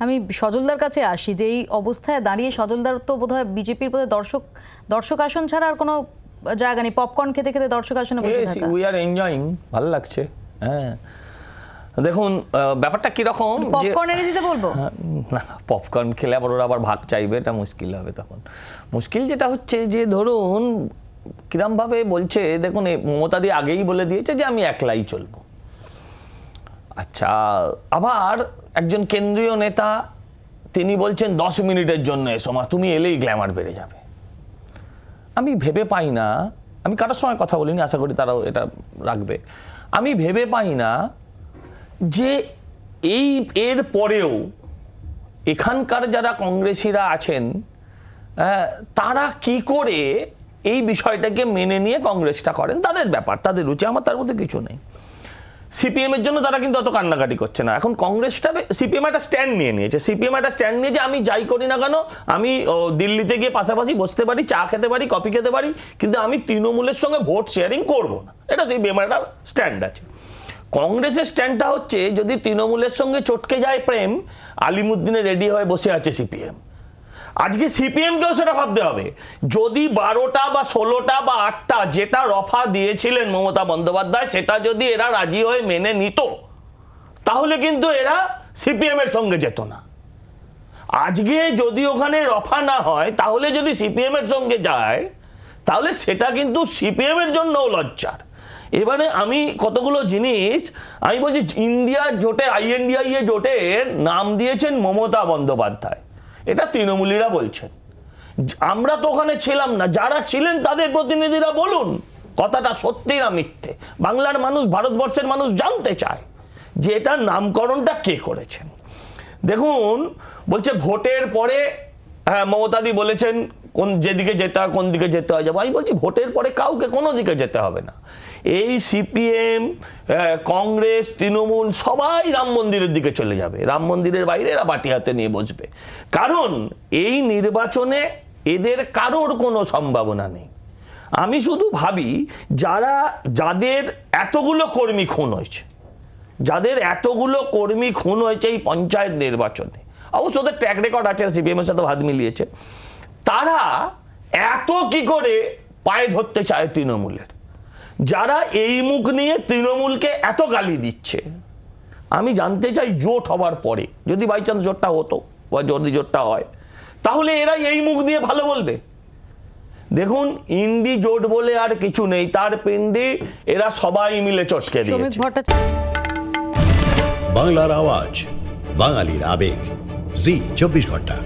আমি সজলদার কাছে আসি যে এই অবস্থায় দাঁড়িয়ে সজলদার তো বোধহয় বিজেপির বোধহয় দর্শক দর্শক আসন ছাড়া আর কোনো জায়গা নেই। পপকর্ন খেতে খেতে দর্শক আসনে উই আর এনজয়িং ভালো লাগছে হ্যাঁ। দেখুন ব্যাপারটা কীরকম পপকর্ন এনে দিতে বলব? হ্যাঁ, না পপকর্ন খেলে আবার ওরা আবার ভাগ চাইবে এটা মুশকিল হবে তখন। মুশকিল যেটা হচ্ছে যে ধরুন কিরমভাবে বলছে দেখুন এ মমতা দি আগেই বলে দিয়েছে যে আমি একলাই চলবো। আচ্ছা আবার একজন কেন্দ্রীয় নেতা তিনি বলছেন দশ মিনিটের জন্য এসো মা তুমি এলেই গ্ল্যামার বেড়ে যাবে। আমি ভেবে পাই না আমি কারোর সময় কথা বলিনি আশা করি তারাও এটা রাখবে। আমি ভেবে পাই না যে এই এর পরেও এখানকার যারা কংগ্রেসিরা আছেন আহ, তারা কি করে এই বিষয়টাকে মেনে নিয়ে কংগ্রেসটা করেন তাদের ব্যাপার তাদের রুচি আমার তার মধ্যে কিছু নেই। সিপিএম এর জন্য তারা কিন্তু অত কান্নাকাটি করছে না। এখন কংগ্রেসটা সিপিএম একটা স্ট্যান্ড নিয়ে নিয়েছে। সিপিএম একটা স্ট্যান্ড নিয়ে যে আমি যাই করি না কেন, আমি দিল্লিতে গিয়ে পাশাপাশি বসতে পারি, চা খেতে পারি, কফি খেতে পারি, কিন্তু আমি তৃণমূলের সঙ্গে ভোট শেয়ারিং করব না। এটা সিপিএম একটা স্ট্যান্ড আছে। কংগ্রেসের স্ট্যান্ডটা হচ্ছে, যদি তৃণমূলের সঙ্গে চটকে যায় প্রেম, আলিমুদ্দিনে রেডি হয়ে বসে আছে সিপিএম। আজকে সিপিএমকেও সেটা ভাবতে হবে। যদি বারোটা বা ষোলোটা বা আটটা যেটা রফা দিয়েছিলেন মমতা বন্দ্যোপাধ্যায়, সেটা যদি এরা রাজি হয়ে মেনে নিত, তাহলে কিন্তু এরা সিপিএম এর সঙ্গে যেত না। আজকে যদি ওখানে রফা না হয়, তাহলে যদি সিপিএম এর সঙ্গে যায়, তাহলে সেটা কিন্তু সিপিএম এর জন্যও লজ্জার। এবারে আমি কতগুলো জিনিস, আমি বলছি ইন্ডিয়া জোটে, আইএনডিআইএ জোটের নাম দিয়েছেন মমতা বন্দ্যোপাধ্যায়। এটা তৃণমূলীরা বলছেন। আমরা তো ওখানে ছিলাম না। যারা ছিলেন তাদের প্রতিনিধিরা বলুন, কথাটা সত্যি না মিথ্যে? বাংলার মানুষ, ভারতবর্ষের মানুষ জানতে চায় যে এটার নামকরণটা কে করেছেন। দেখুন, বলছে ভোটের পরে হ্যাঁ মমতাদি বলেছেন কোন যেদিকে যেতে হয়, কোন দিকে যেতে হয়। যাব আমি বলছি ভোটের পরে কাউকে কোনো দিকে যেতে হবে না। এই সিপিএম কংগ্রেস, তৃণমূল সবাই রাম মন্দিরের দিকে চলে যাবে। রাম মন্দিরের বাইরে এরা বাটি হাতে নিয়ে বসবে। কারণ এই নির্বাচনে এদের কারোর কোনো সম্ভাবনা নেই। আমি শুধু ভাবি, যারা, যাদের এতগুলো কর্মী খুন হয়েছে, যাদের এতগুলো কর্মী খুন হয়েছে এই পঞ্চায়েত নির্বাচনে। অবশ্য ওদের ট্র্যাক রেকর্ড আছে, সিপিএমের সাথে হাত মিলিয়েছে। তারা এত কি করে পায়ে ধরতে চায় তৃণমূলের? যারা এই মুখ নিয়ে তৃণমূলকে এত গালি দিচ্ছে। আমি জানতে চাই জোট হবার পরে যদি বাই চান্স জোটটা হতো বা যদি জোটটা হয় তাহলে এরা এই মুখ দিয়ে ভালো বলবে। দেখুন ইন্ডি জোট বলে আর কিছু নেই তার পিন্ডি এরা সবাই মিলে চটকে দিয়েছে। বাংলার আওয়াজ বাঙালির আবেগ। জি চব্বিশ ঘণ্টা।